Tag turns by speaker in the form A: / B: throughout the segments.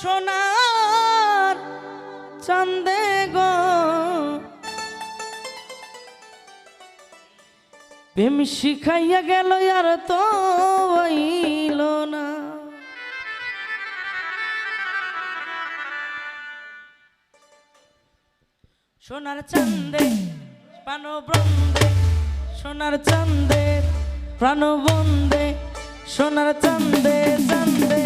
A: সোনার চন্দে গো। প্রেম শিখাইয়া গেল আর তো হইল না। সোনার চন্দে প্রাণ ব্রন্দে সোনার চন্দে প্রাণবন্দে সোনার চন্দে চন্দে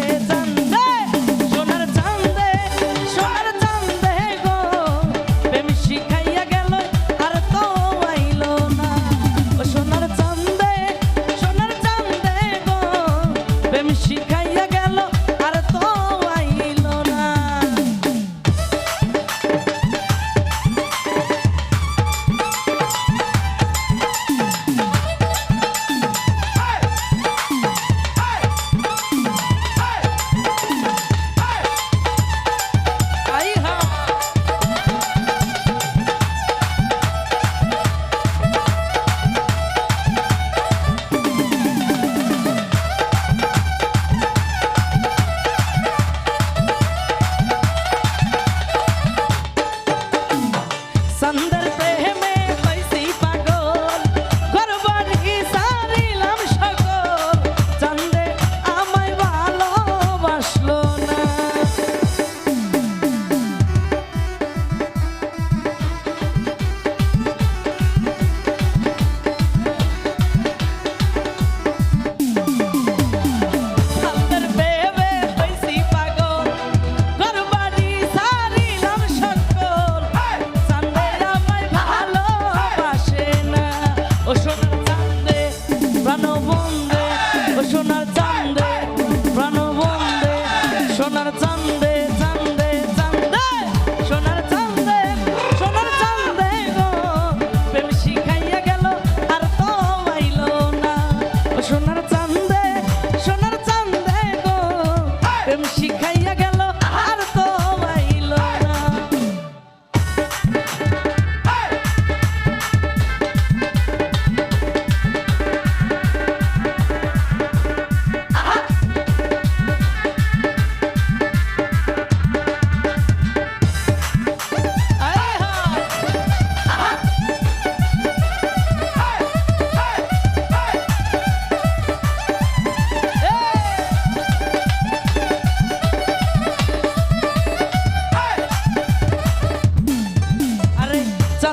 A: প্রেম শিখাইয়া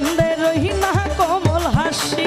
A: কান্দে রহি না কোমল হাসি।